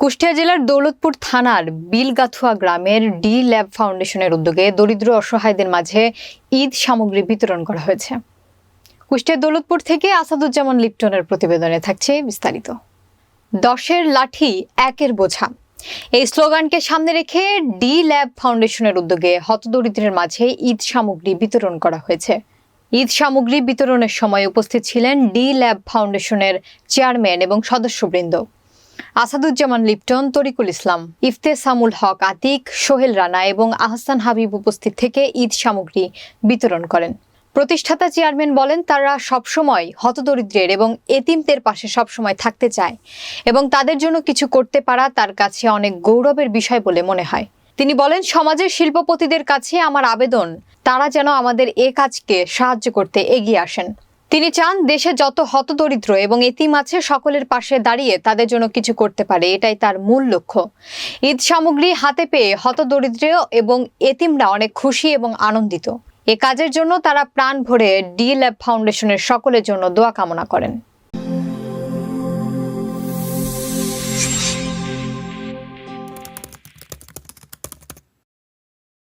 কুষ্টিয়া জেলার দৌলতপুর থানার বিলগাথুয়া গ্রামের ডি ল্যাব ফাউন্ডেশনের উদ্যোগে দরিদ্র অসহায়দের মাঝে ঈদ সামগ্রী বিতরণ করা হয়েছে। কুষ্টিয়া দৌলতপুর থেকে আসাদুজ্জামান লিপ্টনের প্রতিবেদনে থাকছে বিস্তারিত। দশের লাঠি একের বোঝা। এই স্লোগানকে সামনে রেখে ডি ল্যাব ফাউন্ডেশনের উদ্যোগে হতদরিদ্রের মাঝে ঈদ সামগ্রী বিতরণ করা হয়েছে। ঈদ সামগ্রী বিতরণের সময় উপস্থিত ছিলেন ডি ল্যাব ফাউন্ডেশনের চেয়ারম্যান এবং সদস্যবৃন্দ। আসাদুজ্জামান লিপ্টন, তরিকুল ইসলাম, ইফতেসামুল হক আতিক, সোহেল রানা এবং আহসান হাবিব উপস্থিত থেকে ঈদ সামগ্রী বিতরণ করেন। প্রতিষ্ঠাতা চেয়ারম্যান বলেন, তারা সবসময় হতদরিদ্রের এবং এতিমদের পাশে সবসময় থাকতে চায় এবং তাদের জন্য কিছু করতে পারা তার কাছে অনেক গৌরবের বিষয় বলে মনে হয়। তিনি বলেন, সমাজের শিল্পপতিদের কাছে আমার আবেদন, তারা যেন আমাদের এ কাজকে সাহায্য করতে এগিয়ে আসেন। তিনি চান দেশে যত হতদরিদ্র এবং এতিম আছে সকলের পাশে দাঁড়িয়ে তাদের জন্য কিছু করতে পারে, এটাই তার মূল লক্ষ্য। ঈদ সামগ্রী হাতে পেয়ে হতদরিদ্র এবং এতিমরা অনেক খুশি এবং আনন্দিত। এ কাজের জন্য তারা প্রাণ ভরে ডি ল্যাব ফাউন্ডেশনের সকলের জন্য দোয়া কামনা করেন।